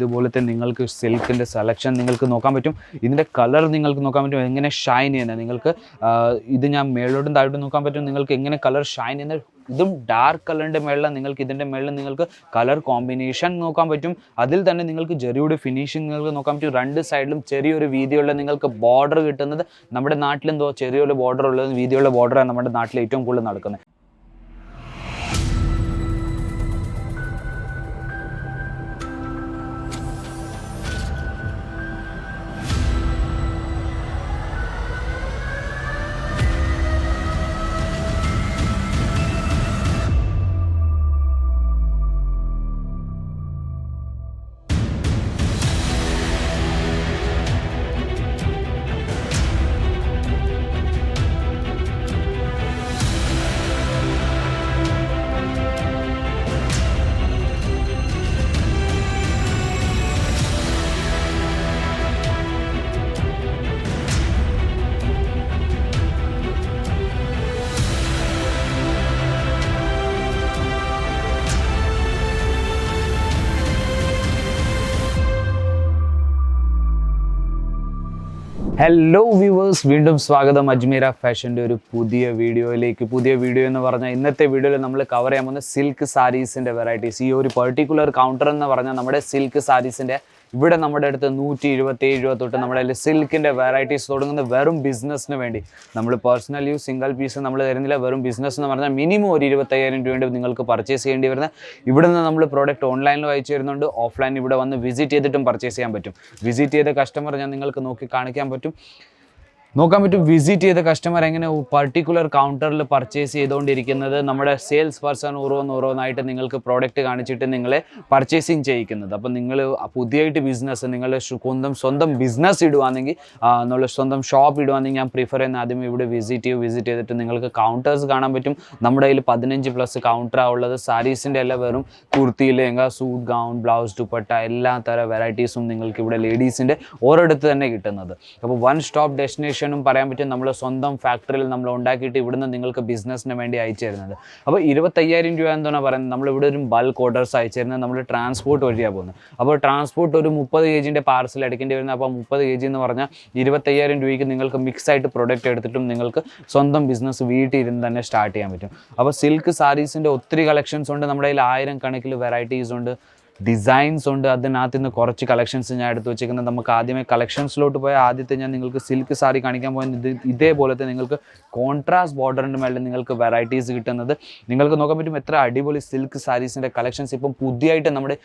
ഇതുപോലത്തെ നിങ്ങൾക്ക് സിൽക്കിന്റെ സെലക്ഷൻ നിങ്ങൾക്ക് നോക്കാൻ പറ്റും. ഇതിന്റെ കളർ നിങ്ങൾക്ക് നോക്കാൻ പറ്റും. എങ്ങനെ ഷൈൻ ചെയ്യുന്നത്? നിങ്ങൾക്ക് ഇത് ഞാൻ മേളോട്ടും താഴോട്ടും നോക്കാൻ പറ്റും. നിങ്ങൾക്ക് എങ്ങനെ കളർ ഷൈൻ ചെയ്യുന്ന ഇതും ഡാർക്ക് കളറിന്റെ മേളിൽ നിങ്ങൾക്ക് ഇതിന്റെ മേളിൽ നിങ്ങൾക്ക് കളർ കോമ്പിനേഷൻ നോക്കാൻ പറ്റും. അതിൽ തന്നെ നിങ്ങൾക്ക് ചെറിയൊരു ഫിനിഷിങ് നിങ്ങൾക്ക് നോക്കാൻ പറ്റും. രണ്ട് സൈഡിലും ചെറിയൊരു വീതിയുള്ള നിങ്ങൾക്ക് ബോർഡർ കിട്ടുന്നത് നമ്മുടെ നാട്ടിലെന്തോ ചെറിയൊരു ബോർഡർ ഉള്ളത് വീതിയുള്ള ബോർഡറാണ് നമ്മുടെ നാട്ടിൽ ഏറ്റവും കൂടുതൽ നടക്കുന്നത്. ഹലോ വ്യൂവേഴ്സ് വീണ്ടും സ്വാഗതം. അജ്മീര ഫാഷന്റെ ഒരു പുതിയ വീഡിയോയിലേക്ക്. പുതിയ വീഡിയോ എന്ന് പറഞ്ഞാൽ ഇന്നത്തെ വീഡിയോയിൽ നമ്മൾ കവർ ചെയ്യാൻ പോകുന്ന സിൽക്ക് സാരീസിന്റെ വെറൈറ്റീസ് ഈ ഒരു പെർട്ടിക്കുലർ കൗണ്ടർ എന്ന് പറഞ്ഞാൽ നമ്മുടെ സിൽക്ക് സാരീസിന്റെ ഇവിടെ നമ്മുടെ അടുത്ത് നൂറ്റി ഇരുപത്തി ഏഴ് തൊട്ട് നമ്മുടെ കയ്യിൽ സിൽക്കിന്റെ വെറൈറ്റീസ് തുടങ്ങുന്ന വെറും ബിസിനസ്സിന് വേണ്ടി. നമ്മൾ പേഴ്സണൽ യൂസ് സിംഗിൾ പീസ് നമ്മൾ തരുന്നില്ല വെറും ബിസിനസ് എന്ന് പറഞ്ഞാൽ മിനിമം ഒരു ഇരുപത്തയ്യായിരം രൂപ നിങ്ങൾക്ക് പർച്ചേസ് ചെയ്യേണ്ടി വരുന്ന. ഇവിടെ നിന്ന് നമ്മൾ പ്രോഡക്റ്റ് ഓൺലൈനിൽ അയച്ചു തരുന്നുണ്ട് ഓഫ്ലൈൻ ഇവിടെ വന്ന് വിസിറ്റ് ചെയ്തിട്ടും പർച്ചേസ് ചെയ്യാൻ പറ്റും. വിസിറ്റ് ചെയ്ത കസ്റ്റമർ ഞാൻ നിങ്ങൾക്ക് നോക്കി കാണിക്കാൻ പറ്റും. നോക്കാൻ പറ്റും വിസിറ്റ് ചെയ്ത കസ്റ്റമർ എങ്ങനെ പർട്ടിക്കുലർ കൗണ്ടറിൽ പർച്ചേസ് ചെയ്തുകൊണ്ടിരിക്കുന്നത് നമ്മുടെ സെയിൽസ് പേഴ്സൺ ഓരോന്ന് ഓരോന്നായിട്ട് നിങ്ങൾക്ക് പ്രോഡക്റ്റ് കാണിച്ചിട്ട് നിങ്ങളെ പർച്ചേസിങ് ചെയ്യിക്കുന്നത്. അപ്പോൾ നിങ്ങൾ പുതിയതായിട്ട് ബിസിനസ് നിങ്ങൾ സ്വന്തം സ്വന്തം ബിസിനസ് ഇടുവാണെങ്കിൽ നമ്മൾ സ്വന്തം ഷോപ്പ് ഇടുവാണെങ്കിൽ ഞാൻ പ്രിഫർ ചെയ്യുന്ന ആദ്യം ഇവിടെ വിസിറ്റ് ചെയ്യും വിസിറ്റ് ചെയ്തിട്ട് നിങ്ങൾക്ക് കൗണ്ടേഴ്സ് കാണാൻ പറ്റും. നമ്മുടെ കയ്യിൽ പതിനഞ്ച് പ്ലസ് കൗണ്ടറാണ് ഉള്ളത്. സാരീസിന്റെ എല്ലാം വെറും kurti suit gown blouse dupatta എല്ലാ തരം വെറൈറ്റീസും നിങ്ങൾക്ക് ഇവിടെ ലേഡീസിന്റെ ഓരോടത്ത് തന്നെ കിട്ടുന്നത്. അപ്പോൾ വൺ സ്റ്റോപ്പ് ഡെസ്റ്റിനേഷനും പറയാൻ പറ്റും നമ്മൾ സ്വന്തം ഫാക്ടറിയിൽ നമ്മൾ ഉണ്ടാക്കിയിട്ട് ഇവിടുന്ന് നിങ്ങൾക്ക് ബിസിനസ്സിന് വേണ്ടി അയച്ചു തരുന്നത് അപ്പോൾ ഇരുപത്തയ്യായിരം രൂപ എന്താണ് പറയുന്നത്? നമ്മൾ ഇവിടെ ഒരു ബൾക്ക് ഓർഡേഴ്സ് അയച്ചു തരുന്നത് നമ്മൾ ട്രാൻസ്പോർട്ട് വഴിയാണ് പോകുന്നത്. അപ്പോൾ ട്രാൻസ്പോർട്ട് ഒരു മുപ്പത് കെ ജിന്റെ പാർസൽ അടിക്കേണ്ടി വരുന്നത്. അപ്പോൾ മുപ്പത് കെ ജി എന്ന് പറഞ്ഞാൽ ഇരുപത്തയ്യായിരം രൂപയ്ക്ക് നിങ്ങൾക്ക് മിക്സ് ആയിട്ട് പ്രൊഡക്റ്റ് എടുത്തിട്ടും നിങ്ങൾക്ക് സ്വന്തം ബിസിനസ് വീട്ടിൽ ഇരുന്ന് തന്നെ സ്റ്റാർട്ട് ചെയ്യാൻ പറ്റും. അപ്പോൾ സിൽക്ക് സാരീസിന്റെ ഒത്തിരി കളക്ഷൻസ് ഉണ്ട്. നമ്മുടെ കയ്യിൽ ആയിരം കണക്കിൽ വെറൈറ്റീസ് ഉണ്ട്. ഡിസൈൻസ് ഉണ്ട്. അതിനകത്ത് നിന്ന് കുറച്ച് കളക്ഷൻസ് ഞാൻ എടുത്തു വെച്ചിരിക്കുന്നത്. നമുക്ക് ആദ്യമേ കളക്ഷൻസിലോട്ട് പോയാൽ ആദ്യത്തെ ഞാൻ നിങ്ങൾക്ക് സിൽക്ക് സാരി കാണിക്കാൻ പോകുന്നത് ഇത് ഇതേപോലത്തെ നിങ്ങൾക്ക് കോൺട്രാസ്റ്റ് ബോർഡറിന്റെ മേളിൽ നിങ്ങൾക്ക് വെറൈറ്റീസ് കിട്ടുന്നത്. നിങ്ങൾക്ക് നോക്കാൻ പറ്റും എത്ര അടിപൊളി സിൽക്ക് സാരീസിന്റെ കളക്ഷൻസ് ഇപ്പം പുതിയതായിട്ട് നമ്മുടെ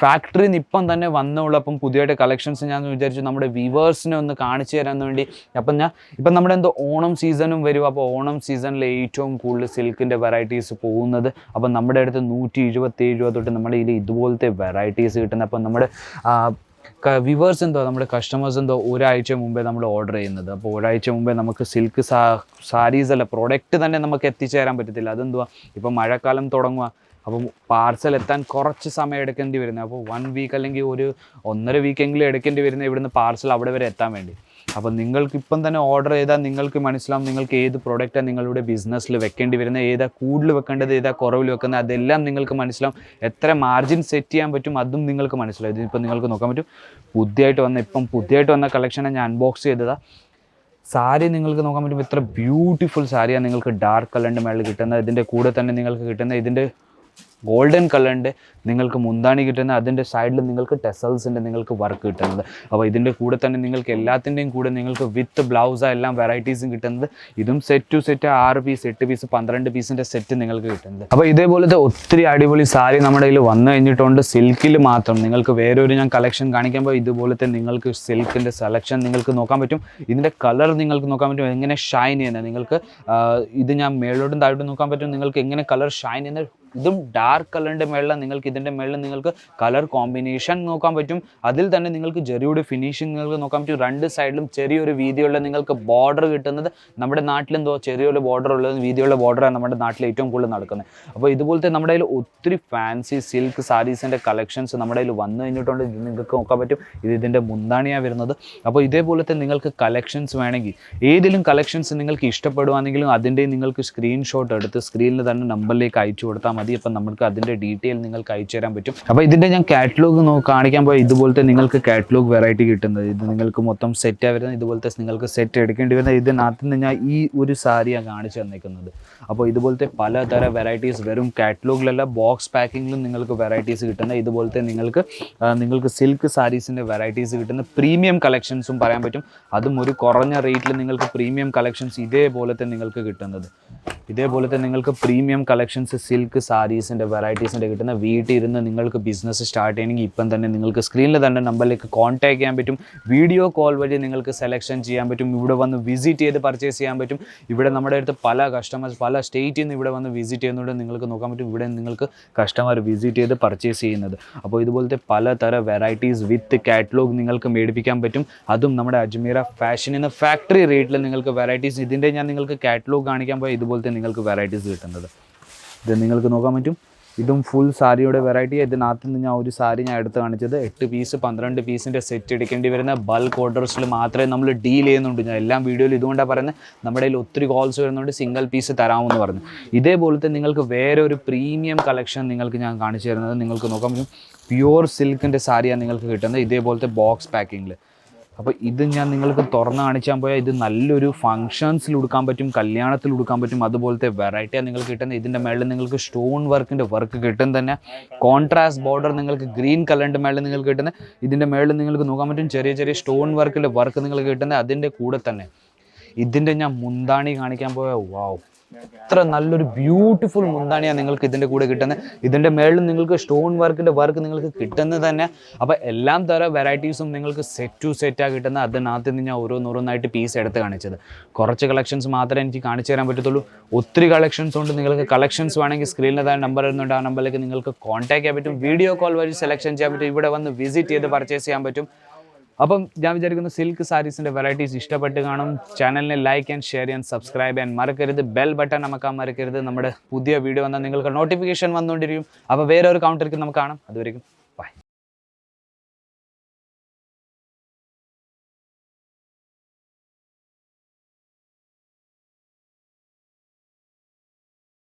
ഫാക്ടറിയിൽ നിന്ന് ഇപ്പം തന്നെ വന്നുള്ളപ്പം പുതിയതായിട്ട് കളക്ഷൻസ് ഞാൻ വിചാരിച്ചു നമ്മുടെ വ്യൂവേഴ്സിനെ ഒന്ന് കാണിച്ചു തരാൻ വേണ്ടി. അപ്പം ഞാൻ ഇപ്പം നമ്മുടെ എന്തോ ഓണം സീസണും വരും. അപ്പോൾ ഓണം സീസണിൽ ഏറ്റവും കൂടുതൽ സിൽക്കിന്റെ വെറൈറ്റീസ് പോകുന്നത്. അപ്പം നമ്മുടെ അടുത്ത് നൂറ്റി എഴുപത്തേഴ് രൂപ തൊട്ട് നമ്മുടെ ഇതിൽ ഇതുപോലത്തെ വെറൈറ്റീസ് കിട്ടുന്നത്. അപ്പം നമ്മുടെ വിവേഴ്സ് എന്തോ നമ്മുടെ കസ്റ്റമേഴ്സ് എന്തോ ഒരാഴ്ച മുമ്പേ നമ്മൾ ഓർഡർ ചെയ്യുന്നത്. അപ്പോൾ ഒരാഴ്ച മുമ്പേ നമുക്ക് സിൽക്ക് സാരീസ് അല്ല പ്രോഡക്റ്റ് തന്നെ നമുക്ക് എത്തിച്ചേരാൻ പറ്റത്തില്ല. അതെന്തുവാ? ഇപ്പം മഴക്കാലം തുടങ്ങുക അപ്പം പാർസൽ എത്താൻ കുറച്ച് സമയം എടുക്കേണ്ടി വരുന്നത് അപ്പോൾ വൺ വീക്ക് അല്ലെങ്കിൽ ഒരു ഒന്നര വീക്കെങ്കിലും എടുക്കേണ്ടി വരുന്നത് ഇവിടുന്ന് പാർസൽ അവിടെ വരെ എത്താൻ വേണ്ടി. അപ്പോൾ നിങ്ങൾക്ക് ഇപ്പം തന്നെ ഓർഡർ ചെയ്താൽ നിങ്ങൾക്ക് മനസ്സിലാവും നിങ്ങൾക്ക് ഏത് പ്രൊഡക്റ്റാണ് നിങ്ങളുടെ ബിസിനസ്സിൽ വെക്കേണ്ടി വരുന്നത് ഏതാ കൂടുതൽ വെക്കേണ്ടത് ഏതാ കുറവിൽ വെക്കുന്നത് അതെല്ലാം നിങ്ങൾക്ക് മനസ്സിലാവും. എത്ര മാർജിൻ സെറ്റ് ചെയ്യാൻ പറ്റും അതും നിങ്ങൾക്ക് മനസ്സിലാവും. ഇതിപ്പോൾ നിങ്ങൾക്ക് നോക്കാൻ പറ്റും. പുതിയതായിട്ട് വന്ന ഇപ്പം പുതിയതായിട്ട് വന്ന കളക്ഷനെ ഞാൻ അൺബോക്സ് ചെയ്തതാ. സാരി നിങ്ങൾക്ക് നോക്കാൻ പറ്റും. ഇത്ര ബ്യൂട്ടിഫുൾ സാരിയാണ് നിങ്ങൾക്ക് ഡാർക്ക് കളറിന്റെ മേളിൽ കിട്ടുന്നത്. ഇതിന്റെ കൂടെ തന്നെ നിങ്ങൾക്ക് കിട്ടുന്ന ഇതിന്റെ ഗോൾഡൻ കളറിന്റെ നിങ്ങൾക്ക് മുന്താണി കിട്ടുന്ന അതിന്റെ സൈഡിൽ നിങ്ങൾക്ക് ടെസൽസിന്റെ നിങ്ങൾക്ക് വർക്ക് കിട്ടുന്നത്. അപ്പോൾ ഇതിന്റെ കൂടെ തന്നെ നിങ്ങൾക്ക് എല്ലാത്തിന്റെയും കൂടെ നിങ്ങൾക്ക് വിത്ത് ബ്ലൗസ് എല്ലാം വെറൈറ്റീസും കിട്ടുന്നത്. ഇതും സെറ്റ് ടു സെറ്റ് ആറ് പീസ് എട്ട് പീസ് പന്ത്രണ്ട് പീസിന്റെ സെറ്റ് നിങ്ങൾക്ക് കിട്ടുന്നത്. അപ്പോൾ ഇതേപോലത്തെ ഒത്തിരി അടിപൊളി സാരി നമ്മുടെ കയ്യിൽ വന്നു കഴിഞ്ഞിട്ടുണ്ട്. സിൽക്കിൽ മാത്രം നിങ്ങൾക്ക് വേറെ ഒരു ഞാൻ കളക്ഷൻ കാണിക്കുമ്പോൾ ഇതുപോലത്തെ നിങ്ങൾക്ക് സിൽക്കിന്റെ സെലക്ഷൻ നിങ്ങൾക്ക് നോക്കാൻ പറ്റും. ഇതിന്റെ കളർ നിങ്ങൾക്ക് നോക്കാൻ പറ്റും. എങ്ങനെ ഷൈൻ ചെയ്യുന്നത്? നിങ്ങൾക്ക് ഇത് ഞാൻ മേളോട്ടും താഴോട്ടും നോക്കാൻ പറ്റും. നിങ്ങൾക്ക് എങ്ങനെ കളർ ഷൈൻ ചെയ്യുന്ന ഇതും ഡാർക്ക് കളറിന്റെ മേളിൽ നിങ്ങൾക്ക് ഇതിന്റെ മേളിൽ നിങ്ങൾക്ക് കളർ കോമ്പിനേഷൻ നോക്കാൻ പറ്റും. അതിൽ തന്നെ നിങ്ങൾക്ക് ചെറിയൊരു ഫിനിഷിങ് നിങ്ങൾക്ക് നോക്കാൻ പറ്റും. രണ്ട് സൈഡിലും ചെറിയൊരു വീതിയുള്ള നിങ്ങൾക്ക് ബോർഡർ കിട്ടുന്നത് നമ്മുടെ നാട്ടിലെന്തോ ചെറിയൊരു ബോർഡർ ഉള്ളത് വീതിയുള്ള ബോർഡറാണ് നമ്മുടെ നാട്ടിൽ ഏറ്റവും കൂടുതൽ നടക്കുന്നത്. അപ്പോൾ ഇതുപോലത്തെ നമ്മുടെ കയ്യിൽ ഒത്തിരി ഫാൻസി സിൽക്ക് സാരീസിന്റെ കളക്ഷൻസ് നമ്മുടെ കയ്യിൽ വന്നു കഴിഞ്ഞിട്ടുണ്ട്. ഇത് നിങ്ങൾക്ക് നോക്കാൻ പറ്റും. ഇത് ഇതിന്റെ മുന്താണിയാണ് വരുന്നത്. അപ്പോൾ ഇതേപോലത്തെ നിങ്ങൾക്ക് കളക്ഷൻസ് വേണമെങ്കിൽ ഏതെങ്കിലും കളക്ഷൻസ് നിങ്ങൾക്ക് ഇഷ്ടപ്പെടുവാണെങ്കിലും അതിന്റെ നിങ്ങൾക്ക് സ്ക്രീൻഷോട്ട് എടുത്ത് സ്ക്രീനിൽ തന്നെ നമ്പറിലേക്ക് അയച്ചു കൊടുത്താൽ മതി. അപ്പം നമുക്ക് അതിന്റെ ഡീറ്റെയിൽ നിങ്ങൾക്ക് അയച്ചു തരാൻ പറ്റും. അപ്പോൾ ഇതിന്റെ ഞാൻ കാറ്റലോഗ് കാണിക്കാൻ പോയി ഇതുപോലത്തെ നിങ്ങൾക്ക് കാറ്റലോഗ് വെറൈറ്റി കിട്ടുന്നത്. ഇത് നിങ്ങൾക്ക് മൊത്തം സെറ്റ് വരുന്നത്. ഇതുപോലത്തെ നിങ്ങൾക്ക് സെറ്റ് എടുക്കേണ്ടി വരുന്നത്. ഇതിനകത്ത് നിന്ന് ഞാൻ ഈ ഒരു സാരിയാണ് കാണിച്ചു തന്നേക്കുന്നത്. അപ്പോൾ ഇതുപോലത്തെ പലതരം വെറൈറ്റീസ് വെറും കാറ്റലോഗിലല്ല ബോക്സ് പാക്കിങ്ങിലും നിങ്ങൾക്ക് വെറൈറ്റീസ് കിട്ടുന്ന ഇതുപോലത്തെ നിങ്ങൾക്ക് നിങ്ങൾക്ക് സിൽക്ക് സാരീസിന്റെ വെറൈറ്റീസ് കിട്ടുന്ന പ്രീമിയം കളക്ഷൻസും പറയാൻ പറ്റും. അതും ഒരു കുറഞ്ഞ റേറ്റിൽ നിങ്ങൾക്ക് പ്രീമിയം കളക്ഷൻസ് ഇതേപോലത്തെ നിങ്ങൾക്ക് കിട്ടുന്നത്. ഇതേപോലത്തെ നിങ്ങൾക്ക് പ്രീമിയം കളക്ഷൻസ് സിൽക്ക് സാരീസിന്റെ വെറൈറ്റീസിന്റെ കിട്ടുന്ന വീട്ടിൽ ഇരുന്ന് നിങ്ങൾക്ക് ബിസിനസ് സ്റ്റാർട്ട് ചെയ്യണമെങ്കിൽ ഇപ്പം തന്നെ നിങ്ങൾക്ക് സ്ക്രീനിൽ തന്നെ നമ്പറിലേക്ക് കോൺടാക്ട് ചെയ്യാൻ പറ്റും. വീഡിയോ കോൾ വഴി നിങ്ങൾക്ക് സെലക്ഷൻ ചെയ്യാൻ പറ്റും. ഇവിടെ വന്ന് വിസിറ്റ് ചെയ്ത് പർച്ചേസ് ചെയ്യാൻ പറ്റും. ഇവിടെ നമ്മുടെ അടുത്ത് പല കസ്റ്റമേഴ്സ് പല സ്റ്റേറ്റിൽ നിന്ന് ഇവിടെ വന്ന് വിസിറ്റ് ചെയ്യുന്നതുകൊണ്ട് നിങ്ങൾക്ക് നോക്കാൻ പറ്റും. ഇവിടെ നിങ്ങൾക്ക് കസ്റ്റമർ വിസിറ്റ് ചെയ്ത് പർച്ചേസ് ചെയ്യുന്നത്. അപ്പോൾ ഇതുപോലത്തെ പലതര വെറൈറ്റീസ് വിത്ത് കാറ്റലോഗ് നിങ്ങൾക്ക് മേടിപ്പിക്കാൻ പറ്റും. അതും നമ്മുടെ അജ്മീറ ഫാഷൻ എന്ന ഫാക്ടറി റേറ്റിൽ നിങ്ങൾക്ക് വെറൈറ്റീസ് ഇതിന്റെ ഞാൻ നിങ്ങൾക്ക് കാറ്റലോഗ് കാണിക്കാൻ പോയാൽ ഇതുപോലത്തെ നിങ്ങൾക്ക് വെറൈറ്റീസ് കിട്ടുന്നത്. ഇത് നിങ്ങൾക്ക് നോക്കാൻ പറ്റും. ഇതും ഫുൾ സാരിയുടെ വെറൈറ്റി ഇതിനകത്ത് നിന്ന് ഞാൻ ഒരു സാരി ഞാൻ എടുത്ത് കാണിച്ചത്. എട്ട് പീസ് പന്ത്രണ്ട് പീസിന്റെ സെറ്റ് എടുക്കേണ്ടി വരുന്ന ബൾക്ക് ഓർഡേഴ്സിൽ മാത്രമേ നമ്മൾ ഡീൽ ചെയ്യുന്നുണ്ട്. ഞാൻ എല്ലാം വീഡിയോയിൽ ഇതുകൊണ്ടാണ് പറയുന്നത്. നമ്മുടെ കയ്യിൽ ഒത്തിരി കോൾസ് വരുന്നുണ്ട്. സിംഗിൾ പീസ് തരാമെന്ന് പറഞ്ഞു. ഇതേപോലത്തെ നിങ്ങൾക്ക് വേറെ ഒരു പ്രീമിയം കളക്ഷൻ നിങ്ങൾക്ക് ഞാൻ കാണിച്ചു തരുന്നത്. നിങ്ങൾക്ക് നോക്കാം പ്യുവർ സിൽക്കിന്റെ സാരിയാണ് നിങ്ങൾക്ക് കിട്ടുന്നത്. ഇതേപോലത്തെ ബോക്സ് പാക്കിങ്ങിൽ അപ്പോൾ ഇത് ഞാൻ നിങ്ങൾക്ക് തുറന്ന് കാണിച്ചാൽ പോയാൽ ഇത് നല്ലൊരു ഫങ്ഷൻസിൽ ഉടുക്കാൻ പറ്റും കല്യാണത്തിൽ ഉടുക്കാൻ പറ്റും അതുപോലത്തെ വെറൈറ്റിയാണ് നിങ്ങൾക്ക് കിട്ടുന്നത് ഇതിന്റെ മേളിൽ നിങ്ങൾക്ക് സ്റ്റോൺ വർക്കിന്റെ വർക്ക് കിട്ടും തന്നെ. കോൺട്രാസ്റ്റ് ബോർഡർ നിങ്ങൾക്ക് ഗ്രീൻ കളറിന്റെ മേളിൽ നിങ്ങൾക്ക് കിട്ടുന്നത് ഇതിന്റെ മേളിൽ നിങ്ങൾക്ക് നോക്കാൻ പറ്റും ചെറിയ ചെറിയ സ്റ്റോൺ വർക്കിന്റെ വർക്ക് നിങ്ങൾക്ക് കിട്ടുന്നത് അതിന്റെ കൂടെ തന്നെ. ഇതിന്റെ ഞാൻ മുന്താണി കാണിക്കാൻ പോയാൽ വാവ് ഇത്ര നല്ലൊരു ബ്യൂട്ടിഫുൾ മുന്താണിയാണ് നിങ്ങൾക്ക് ഇതിന്റെ കൂടെ കിട്ടുന്നത്. ഇതിന്റെ മേളിൽ നിങ്ങൾക്ക് സ്റ്റോൺ വർക്കിന്റെ വർക്ക് നിങ്ങൾക്ക് കിട്ടുന്നത് തന്നെ. അപ്പോൾ എല്ലാം തരം വെറൈറ്റീസും നിങ്ങൾക്ക് സെറ്റ് ടു സെറ്റാണ് കിട്ടുന്നത്. അതിനകത്ത് നിന്ന് ഞാൻ ഓരോന്നോരോന്നായിട്ട് പീസ് എടുത്ത് കാണിച്ചത്. കുറച്ച് കളക്ഷൻസ് മാത്രമേ എനിക്ക് കാണിച്ചു തരാൻ പറ്റത്തുള്ളൂ. ഒത്തിരി കളക്ഷൻസ് ഉണ്ട്. നിങ്ങൾക്ക് കളക്ഷൻസ് വേണമെങ്കിൽ സ്ക്രീനിൽ തന്നെ നമ്പർ വരുന്നുണ്ട്. ആ നമ്പറിലേക്ക് നിങ്ങൾക്ക് കോൺടാക്ട് ചെയ്യാൻ പറ്റും. വീഡിയോ കോൾ വഴി സെലക്ഷൻ ചെയ്യാൻ പറ്റും. ഇവിടെ വന്ന് വിസിറ്റ് ചെയ്ത് പർച്ചേസ് ചെയ്യാൻ പറ്റും. അപ്പം ഞാൻ വിചാരിക്കുന്നു സിൽക്ക് സാരീസിന്റെ വെറൈറ്റീസ് ഇഷ്ടപ്പെട്ട് കാണും. ചാനലിനെ ലൈക്ക് ആൻഡ് ഷെയർ ചെയ്യാൻ സബ്സ്ക്രൈബ് ചെയ്യാൻ മറക്കരുത്. ബെൽ ബട്ടൺ നമുക്ക് മറക്കരുത്. നമ്മുടെ പുതിയ വീഡിയോ വന്നാൽ നിങ്ങൾക്ക് നോട്ടിഫിക്കേഷൻ വന്നുകൊണ്ടിരിക്കും. അപ്പോൾ വേറെ ഒരു കൗണ്ടറിക്ക് നമുക്ക് കാണാം. അതുവരെയും